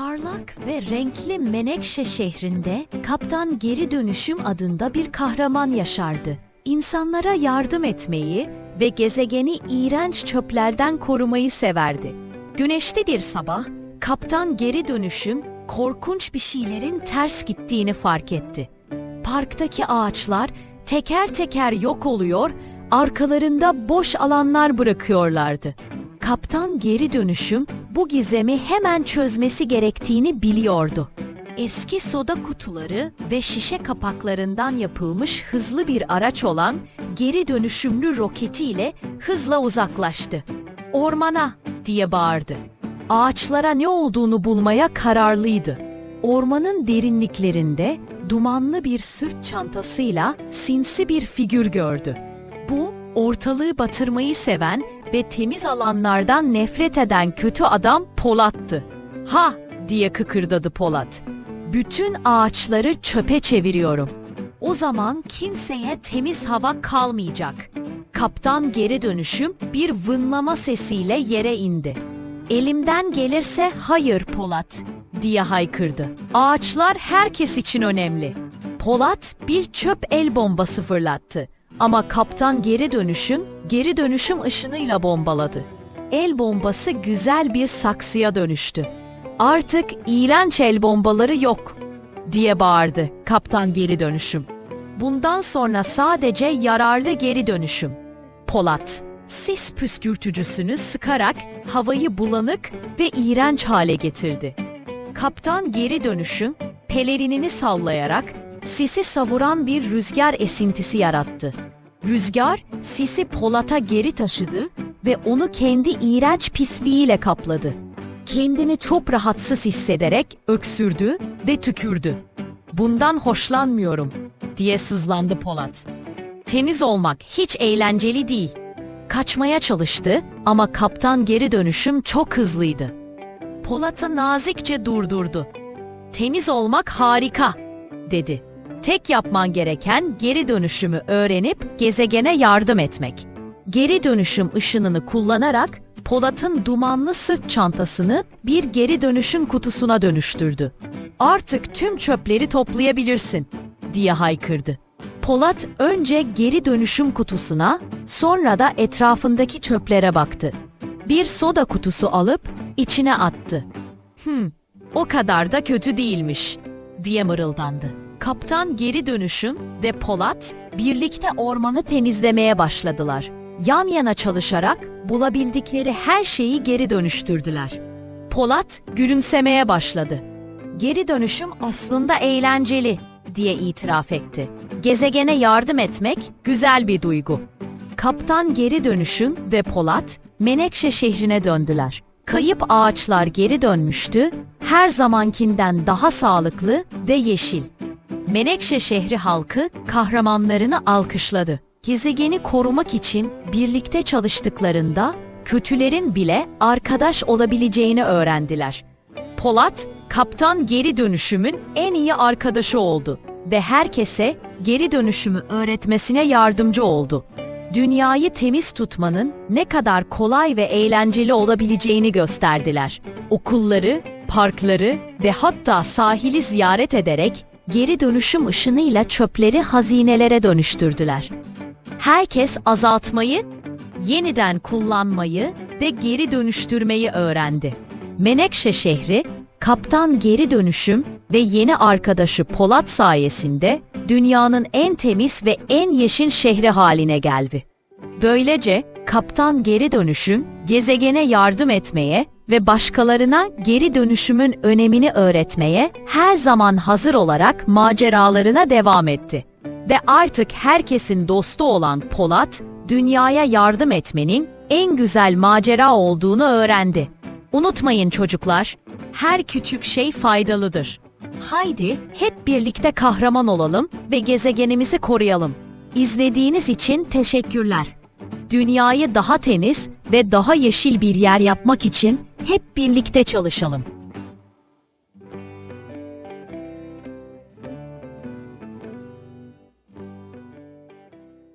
Parlak ve renkli Menekşe şehrinde Kaptan Geri Dönüşüm adında bir kahraman yaşardı. İnsanlara yardım etmeyi ve gezegeni iğrenç çöplerden korumayı severdi. Güneşli bir sabah Kaptan Geri Dönüşüm korkunç bir şeylerin ters gittiğini fark etti. Parktaki ağaçlar teker teker yok oluyor, arkalarında boş alanlar bırakıyorlardı. Kaptan geri dönüşüm bu gizemi hemen çözmesi gerektiğini biliyordu. Eski soda kutuları ve şişe kapaklarından yapılmış hızlı bir araç olan geri dönüşümlü roketiyle hızla uzaklaştı. Ormana diye bağırdı. Ağaçlara ne olduğunu bulmaya kararlıydı. Ormanın derinliklerinde dumanlı bir sırt çantasıyla sinsi bir figür gördü. Bu ortalığı batırmayı seven ve temiz alanlardan nefret eden kötü adam Polat'tı. Ha diye kıkırdadı Polat. Bütün ağaçları çöpe çeviriyorum. O zaman kimseye temiz hava kalmayacak. Kaptan geri dönüşüm bir vınlama sesiyle yere indi. Elimden gelirse hayır Polat diye haykırdı. Ağaçlar herkes için önemli. Polat bir çöp el bombası fırlattı. Ama kaptan geri dönüşüm, geri dönüşüm ışınıyla bombaladı. El bombası güzel bir saksıya dönüştü. Artık iğrenç el bombaları yok diye bağırdı kaptan geri dönüşüm. Bundan sonra sadece yararlı geri dönüşüm. Polat, sis püskürtücüsünü sıkarak havayı bulanık ve iğrenç hale getirdi. Kaptan geri dönüşüm pelerinini sallayarak sisi savuran bir rüzgar esintisi yarattı. Rüzgar sisi Polat'a geri taşıdı ve onu kendi iğrenç pisliğiyle kapladı. Kendini çok rahatsız hissederek öksürdü ve tükürdü. Bundan hoşlanmıyorum diye sızlandı Polat. Temiz olmak hiç eğlenceli değil. Kaçmaya çalıştı ama kaptan geri dönüşüm çok hızlıydı. Polat'ı nazikçe durdurdu. Temiz olmak harika, dedi. Tek yapman gereken geri dönüşümü öğrenip gezegene yardım etmek. Geri dönüşüm ışınını kullanarak Polat'ın dumanlı sırt çantasını bir geri dönüşüm kutusuna dönüştürdü. Artık tüm çöpleri toplayabilirsin, diye haykırdı. Polat önce geri dönüşüm kutusuna, sonra da etrafındaki çöplere baktı. Bir soda kutusu alıp içine attı. Hmm, o kadar da kötü değilmiş, diye mırıldandı. Kaptan geri dönüşüm ve Polat birlikte ormanı temizlemeye başladılar. Yan yana çalışarak bulabildikleri her şeyi geri dönüştürdüler. Polat gülümsemeye başladı. Geri dönüşüm aslında eğlenceli diye itiraf etti. Gezegene yardım etmek güzel bir duygu. Kaptan geri dönüşüm ve Polat Menekşe şehrine döndüler. Kayıp ağaçlar geri dönmüştü, her zamankinden daha sağlıklı ve yeşil. Menekşe şehri halkı kahramanlarını alkışladı. Gezegeni korumak için birlikte çalıştıklarında kötülerin bile arkadaş olabileceğini öğrendiler. Polat, kaptan geri dönüşümün en iyi arkadaşı oldu ve herkese geri dönüşümü öğretmesine yardımcı oldu. Dünyayı temiz tutmanın ne kadar kolay ve eğlenceli olabileceğini gösterdiler. Okulları, parkları ve hatta sahili ziyaret ederek geri dönüşüm ışınıyla çöpleri hazinelere dönüştürdüler. Herkes azaltmayı, yeniden kullanmayı ve geri dönüştürmeyi öğrendi. Menekşe şehri, kaptan geri dönüşüm ve yeni arkadaşı Polat sayesinde dünyanın en temiz ve en yeşil şehri haline geldi. Böylece kaptan geri dönüşüm gezegene yardım etmeye ve başkalarına geri dönüşümün önemini öğretmeye her zaman hazır olarak maceralarına devam etti. Ve artık herkesin dostu olan Polat, dünyaya yardım etmenin en güzel macera olduğunu öğrendi. Unutmayın çocuklar, her küçük şey faydalıdır. Haydi hep birlikte kahraman olalım ve gezegenimizi koruyalım. İzlediğiniz için teşekkürler. Dünyayı daha temiz ve daha yeşil bir yer yapmak için hep birlikte çalışalım.